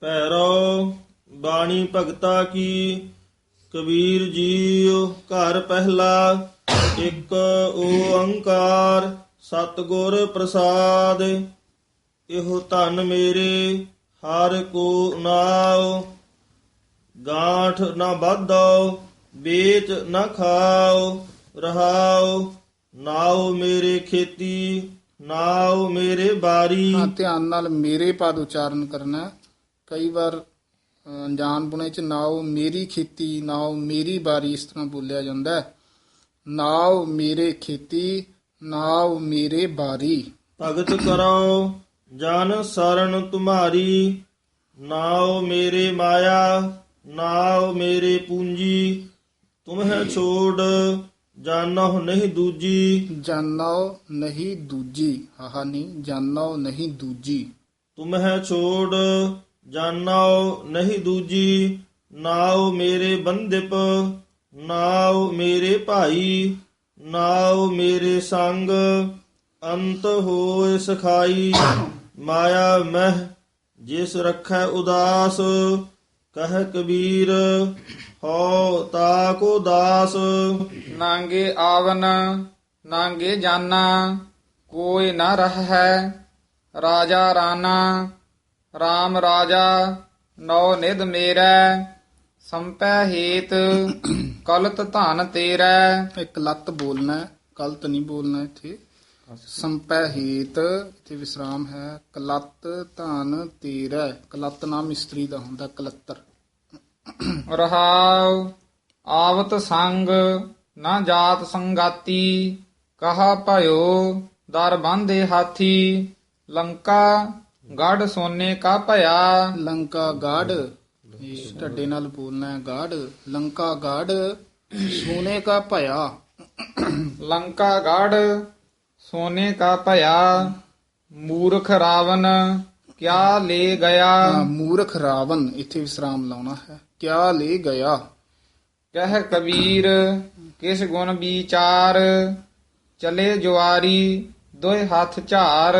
ਪੈਰੋ ਬਾਣੀ ਭਗਤਾ ਕੀ? ਕਬੀਰ ਜੀਉ ਘਰ ਪਹਿਲਾ, ਇੱਕ ਓੰਕਾਰ ਸਤਿਗੁਰ ਪ੍ਰਸਾਦ। ਇਹੋ ਧਨ ਮੇਰੇ, ਹਰ ਕੋ ਨਾਉ। ਗਾਂਠ ਨਾ ਬਾਧੋ ਵੇਚ ਨਾ ਖਾਓ ਰਹਾਓ ਨਾਉ ਮੇਰੇ ਖੇਤੀ, ਨਾਉ ਮੇਰੇ ਬਾਰੀ। ਧਿਆਨ ਨਾਲ ਮੇਰੇ ਪਦ ਉਚਾਰਨ ਕਰਨਾ। ਕਈ ਵਾਰ ਅ, ਅਣਜਾਣ ਬੁਣੇ ਚ ਨਾਉ ਮੇਰੀ ਖੇਤੀ ਨਾਉ ਮੇਰੀ ਬਾਰੀ ਇਸ ਤਰ੍ਹਾਂ ਬੋਲਿਆ ਜਾਂਦਾ ਹੈ। ਨਾਉ ਮੇਰੇ ਖੇਤੀ ਨਾਉ ਮੇਰੇ ਬਾਰੀ। ਭਗਤ ਕਰੋ ਜਨ ਸਰਣ ਤੁਮਾਰੀ। ਨਾਉ ਮੇਰੇ ਮਾਇਆ ਨਾਉ ਮੇਰੇ ਪੂੰਜੀ। ਤੁਮਹਿ ਛੋੜ ਜਾਨਹੁ ਨਹੀਂ ਦੂਜੀ। ਜਾਨੋ ਨਹੀਂ ਦੂਜੀ। ਹਾਹਾ ਨਹੀਂ ਜਾਨੋ ਨਹੀਂ ਦੂਜੀ। ਤੁਮਹਿ ਛੋੜ ਜਾਨਹੁ ਨਹੀਂ ਦੂਜੀ, ਨਾਉ ਮੇਰੇ ਬੰਦਿਪ ਨਾਉ ਮੇਰੇ ਭਾਈ, ਨਾਉ ਮੇਰੇ ਸੰਗ, ਅੰਤ ਹੋਏ ਸਖਾਈ। ਮਾਇਆ ਮਹਿ, ਜਿਸ ਰੱਖੈ ਉਦਾਸ, ਕਹਿ ਕਬੀਰ ਹੋ ਤਾ ਕੋ ਦਾਸ ਨਾਂਗੇ ਆਵਨ, ਨਾਂਗੇ ਜਾਨਾ, ਕੋਈ ਨ ਰਹੈ, ਰਾਜਾ ਰਾਣਾ RAM ਰਾਜਾ ਨੌ ਨਿਧ ਮੇਰੈ ਸੰਪੈ ਹੇਤ ਕਲਤ ਧਨ ਤੇਰੈ। ਇੱਕ ਲੱਤ ਬੋਲਣਾ ਹੈ, ਗਲਤ ਨਹੀਂ ਬੋਲਣਾ ਇੱਥੇ। ਸੰਪੈ ਹੇਤ ਇੱਥੇ ਵਿਸਰਾਮ ਹੈ। ਕਲੱਤ ਧਨ ਤੇਰਾ। ਕਲੱਤ ਨਾਮ ਇਸਤਰੀ ਦਾ ਹੁੰਦਾ ਕਲੱਤਰ। ਰਹਾਉ ਆਵਤ ਸੰਗ ਨਾ ਜਾਤ ਸੰਗਾਤੀ। ਕਹਾ ਭਇਓ ਦਰ ਬੰਦੇ ਹਾਥੀ। ਲੰਕਾ ਗੜ ਸੋਨੇ ਕਾ ਭਇਆ। ਲੰਕਾ ਗਾੜ ਇਹ ਢੱਡੇ ਨਾਲ ਬੋਲਣਾ ਹੈ ਗਾੜ ਲੰਕਾ ਗਾੜ ਸੋਨੇ ਕਾ ਭਇਆ। ਲੰਕਾ ਗੜ ਸੋਨੇ ਕਾ ਭਇਆ। ਮੂਰਖ ਰਾਵਨ ਕਿਆ ਲੈ ਗਿਆ? ਮੂਰਖ ਰਾਵਨ ਇੱਥੇ ਵਿਸਰਾਮ ਲਾਉਣਾ ਹੈ। ਕਿਆ ਲੈ ਗਿਆ? ਕਹਿ ਕਬੀਰ ਕਿਸ ਗੁਣ ਵਿਚਾਰ? ਚਲੇ ਜੁਆਰੀ ਦੋਏ ਹੱਥ ਝਾਰ।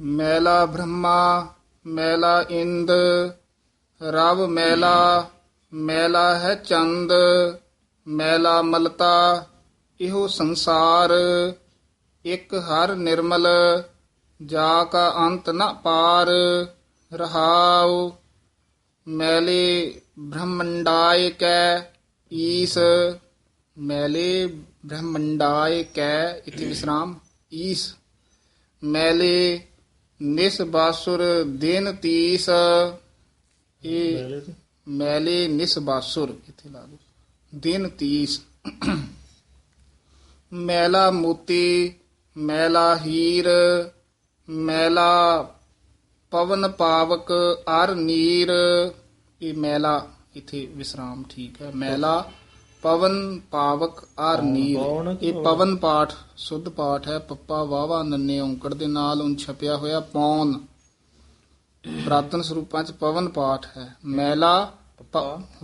ਮੈਲਾ ਬ੍ਰਹਮਾ, ਮੈਲਾ ਇੰਦ, ਰਵ ਮੈਲਾ ਮੈਲਾ ਹੈ ਚੰਦ, ਮੈਲਾ ਮਲਤਾ, ਇਹੋ ਸੰਸਾਰ, ਇੱਕ ਹਰ ਨਿਰਮਲ, ਜਾ ਕਾ ਅੰਤ ਨ ਪਾਰ, ਰਹਾਉ, ਮੈਲੇ ਬ੍ਰਹਮੰਡਾਇ ਕੈ ਈਸ, ਮੈਲੇ ਬ੍ਰਹਮੰਡਾਇ ਕੈ, ਇਥੇ ਵਿਸਰਾਮ, ਈਸ, ਮੈਲੇ ਨਿਸ ਬਾਸੁਰ ਦਿਨ ਤੀਸ ਇਹ ਮੈਲੇ ਨਿਸ ਬਾਸੁਰ ਇਥੇ ਲਾ ਦੋ ਦਿਨ ਤੀਸ। ਮੈਲਾ ਮੋਤੀ ਮੈਲਾ ਹੀਰ ਮੈਲਾ ਪਵਨ ਪਾਵਕ ਅਰ ਨੀਰ। ਇਹ ਮੈਲਾ ਇਥੇ ਵਿਸਰਾਮ ਠੀਕ ਹੈ। ਮੈਲਾ ਪਵਨ ਪਾਵਕ ਅਰ ਨੀਰ ਇਹ ਪਵਨ ਪਾਠ ਸੁੱਧ ਪਾਠ ਹੈ। ਪੱਪਾ ਵਾਵਾ ਨੰਨੇ ਔਂਕੜ ਦੇ ਨਾਲ ਉਨ ਛਪਿਆ ਹੋਇਆ ਪੌਨ ਪ੍ਰਾਤਨ ਸਰੂਪਾਂ ਚ ਪਵਨ ਪਾਠ ਹੈ। ਮੈਲਾ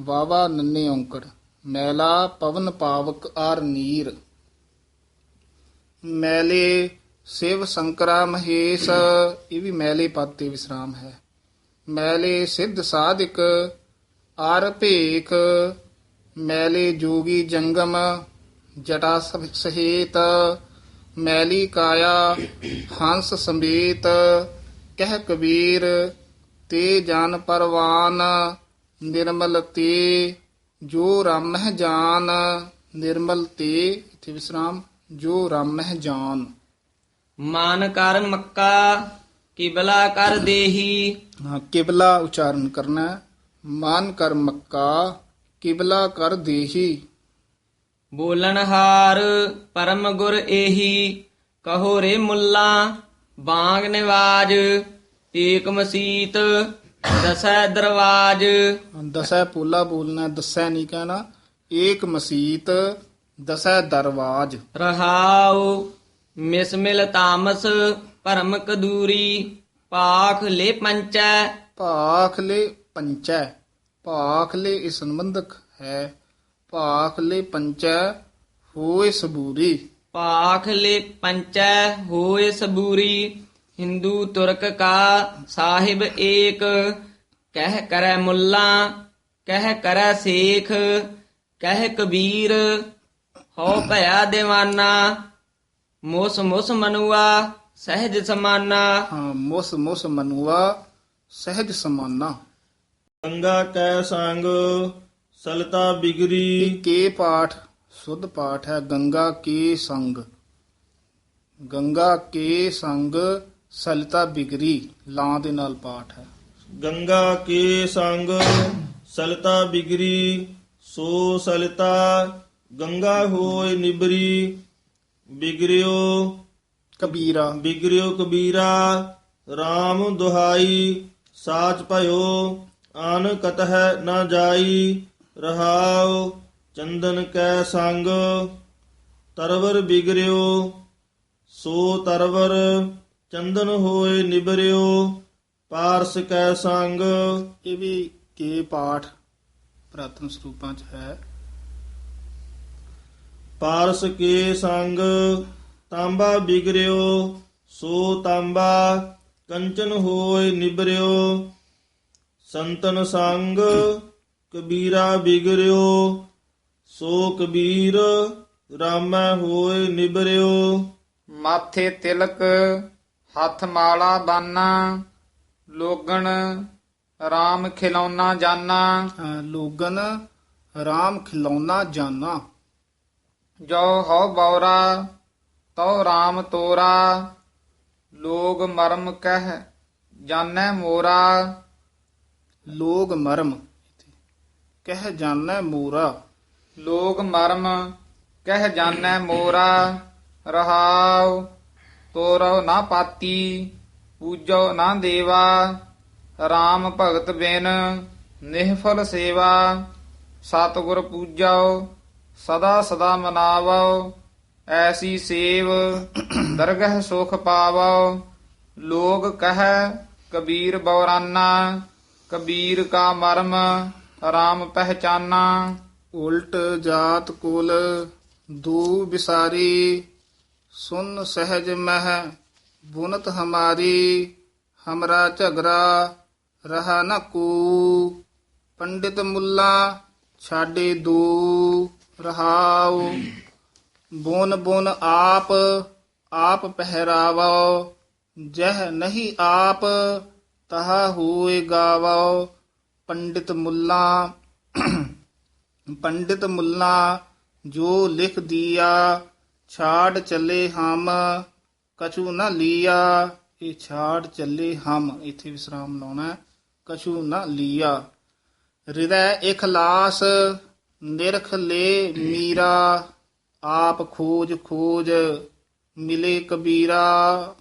ਵਾਵਾ ਨੰਨੇ ਔਂਕੜ। ਮੈਲਾ ਪਵਨ ਪਾਵਕ ਆਰ ਨੀਰ। ਮੈਲੇ ਸਿਵ ਸ਼ੰਕਰਾ ਮਹੇਸ਼। ਇਹ ਵੀ ਮੈਲੇ ਪਦ ਤੇ ਵਿਸਰਾਮ ਹੈ। ਮੈਲੇ ਸਿੱਧ ਸਾਧਿਕ ਆਰ ਭੇਖ। ਮੈਲੇ ਜੋਗੀ ਜੰਗਮ ਜਟਾ ਸਭ ਸਹੇਤ ਮੈਲੀ ਕਾਇਆ ਹੰਸ ਸਮੇਤ ਕਹਿ ਕਬੀਰ ਤੇ ਜਨ ਪਰਵਾਨ ਨਿਰਮਲ ਤੇ ਜੋ ਰਮਹਿ ਜਾਨ ਨਿਰਮਲ ਤੇ ਇਥੇ ਵਿਸਰਾਮ ਜੋ ਰਮਹਿ ਜਾਨ ਮਾਨ ਕਰ ਮੱਕਾ ਕਿਬਲਾ ਕਰ ਦੇਹੀ ਹਾਂ ਕਿਬਲਾ ਉਚਾਰਨ ਕਰਨਾ ਹੈ। ਮਾਨ ਕਰ ਮੱਕਾ ਕਿਬਲਾ ਕਰ ਦੇਹੀ। ਬੋਲਣ ਹਾਰ ਪਰਮ ਗੁਰ ਏਹੀ ਕਹੋ ਰੇ ਮੁੱਲਾ ਬਾਗ ਨਿਵਾਜ ਏਕ ਮਸੀਤ ਦਸੈ ਦਰਵਾਜ। ਦਸੈ ਪੋਲਾ ਬੋਲਣਾ ਦਸੈ ਨਹੀਂ ਕਹਿਣਾ ਏਕ ਮਸੀਤ ਦਸੈ ਦਰਵਾਜ। ਰਹਾਉ ਮਿਸਮਿਲ ਤਾਮਸ ਭਰਮ ਕਦੂਰੀ ਪਾਖ ਲੈ ਪੰਚੈ। ਭਾਖਲੇ ਪੰਚੈ। ਭਾਖਲੇ ਇਸ ਸੰਬੰਧਕ ਹੈ। ਭਾਖਲੇ ਪੰਚੈ ਹੋਏ ਸਬੂਰੀ। ਪਾਖ ਲੈ ਪੰਚੈ ਹੋਏ ਸਬੂਰੀ ਹਿੰਦੂ ਤੁਰਕ ਕਾ ਸਾਹਿਬ ਏਕ ਕਹਿ ਕਰੈ ਮੁੱਲਾ ਕਹਿ ਕਰੈ ਸੇਖ ਕਹਿ ਕਬੀਰ ਹੋ ਭਇਆ ਦੇਵਾਨਾ ਮੋਸ ਮੋਸ ਮਨੁਆ ਸਹਿਜ ਸਮਾਨਾ। ਹਾਂ ਮੁਸ ਮੁਸ ਮਨੁਆ ਸਹਿਜ ਸਮਾਨਾ। ਗੰਗਾ ਕੈ ਸੰਗ ਸਲਤਾ ਬਿਗਰੀ। ਕੇ ਪਾਠ ਸੁੱਧ ਪਾਠ ਹੈ ਗੰਗਾ ਕੇ ਸੰਗ। ਗੰਗਾ ਕੇ ਸੰਗ ਸਲਿਤਾ ਬਿਗਰੀ ਲਾਂ ਦੇ ਨਾਲ ਪਾਠ ਹੈ। ਗੰਗਾ ਕੇ ਸੰਗ ਸਲਤਾ ਬਿਗਰੀ ਸੋ ਸਲਤਾ ਗੰਗਾ ਹੋਇ ਨਿਬਰੀ। ਬਿਗਰਿਓ ਕਬੀਰਾ। ਬਿਗਰਿਓ ਕਬੀਰਾ RAM ਦੁਹਾਈ ਸਾਚ ਭਇਓ। ਆਨ ਕਤਹਿ ਨਾ ਜਾਈ ਰਹਾਉ ਚੰਦਨ ਕੈ ਸੰਗ ਤਰਵਰ ਬਿਗਰਿਓ ਸੋ ਤਰਵਰ ਚੰਦਨ ਹੋਏ ਨਿਬਰਿਓ ਪਾਰਸ ਕੈ ਸੰਗ। ਇਹ ਵੀ ਕੇ ਪਾਠ ਪ੍ਰਾਤਨ ਸਰੂਪਾਂ ਚ ਹੈ। ਪਾਰਸ ਕੇ ਸੰਗ ਤਾਂਬਾ ਬਿਗਰਿਓ ਸੋ ਤਾਂਬਾ ਕੰਚਨ ਹੋਏ ਨਿਬਰਿਓ ਸੰਤਨ ਸੰਗ ਕਬੀਰਾ ਬਿਗਰਿਓ ਸੋ ਕਬੀਰ ਰਾਮੈ ਹੋਏ ਨਿਬਰਿਓ। ਮਾਥੇ ਤਿਲਕ ਹੱਥ ਮਾਲਾ ਬਾਨਾ ਲੋਗਣ RAM ਖਿਲੌਣਾ ਜਾਨਾ। ਲੋਗਨ RAM ਖਿਲੌਣਾ ਜਾਨਾ। ਜੋ ਹਉ ਬੌਰਾ ਤਉ RAM ਤੋਰਾ ਲੋਗ ਮਰਮ ਕਹਿ ਜਾਣੈ ਮੋਰਾ। ਲੋਗ ਮਰਮ। ਕਹਿ ਜਾਣੈ ਮੂਰਾ। ਲੋਗ ਮਰਮ। ਕਹਿ ਜਾਣੈ ਮੋਰਾ। ਰਹਾਉ। ਤੋਰੋ ਨਾ ਪਾਤੀ। ਪੂਜੋ ਨਾ ਦੇਵਾ। RAM ਭਗਤ ਬਿਨ ਨਿਹਫਲ ਸੇਵਾ। ਸਤਿਗੁਰ ਪੂਜੋ ਸਦਾ ਸਦਾ ਮਨਾਵੋ ਐਸੀ ਸੇਵ ਦਰਗਹ ਸੁਖ ਪਾਵੋ ਲੋਗ ਕਹੈ ਕਬੀਰ ਬੌਰਾਨਾ। ਕਬੀਰ ਕਾ ਮਰਮ RAM ਪਹਿਚਾਨਾ। ਉਲਟ ਜਾਤ ਕੁਲ, ਦੂ ਬਿਸਾਰੀ ਸੁਨ ਸਹਿਜ ਮਹਿ, ਬੁਨਤ ਹਮਾਰੀ। ਹਮਰਾ ਝਗਰਾ, ਰਹਾ ਨ ਕੂ। ਪੰਡਿਤ ਮੁੱਲਾ, ਛਾਡੇ ਦੂ। ਰਹਾਉ। ਬੁਨ ਬੁਨ ਆਪ ਆਪ ਪਹਿਰਾਵੋ। ਜਹ ਨਹੀਂ ਆਪ ਤਹਾ ਹੋਏ ਗਾਵੋ ਪੰਡਿਤ ਮੁੱਲਾ ਪੰਡਿਤ ਮੁੱਲਾ, ਜੋ ਲਿਖ ਦਿਆ, ਛਾੜ ਚੱਲੇ ਹਮ, ਕਛੂ ਨ ਲੀਆ, ਇਹ ਛਾੜ ਚੱਲੇ ਹਮ। ਇੱਥੇ ਵਿਸਰਾਮ ਲਾਉਣਾ ਕਛੂ ਨਾ ਲੀਆ। ਹਿਰਦੈ ਇਖਲਾਸ ਨਿਰਖ ਲੈ ਮੀਰਾ, ਆਪ ਖੋਜ ਖੋਜ, ਮਿਲੇ ਕਬੀਰਾ।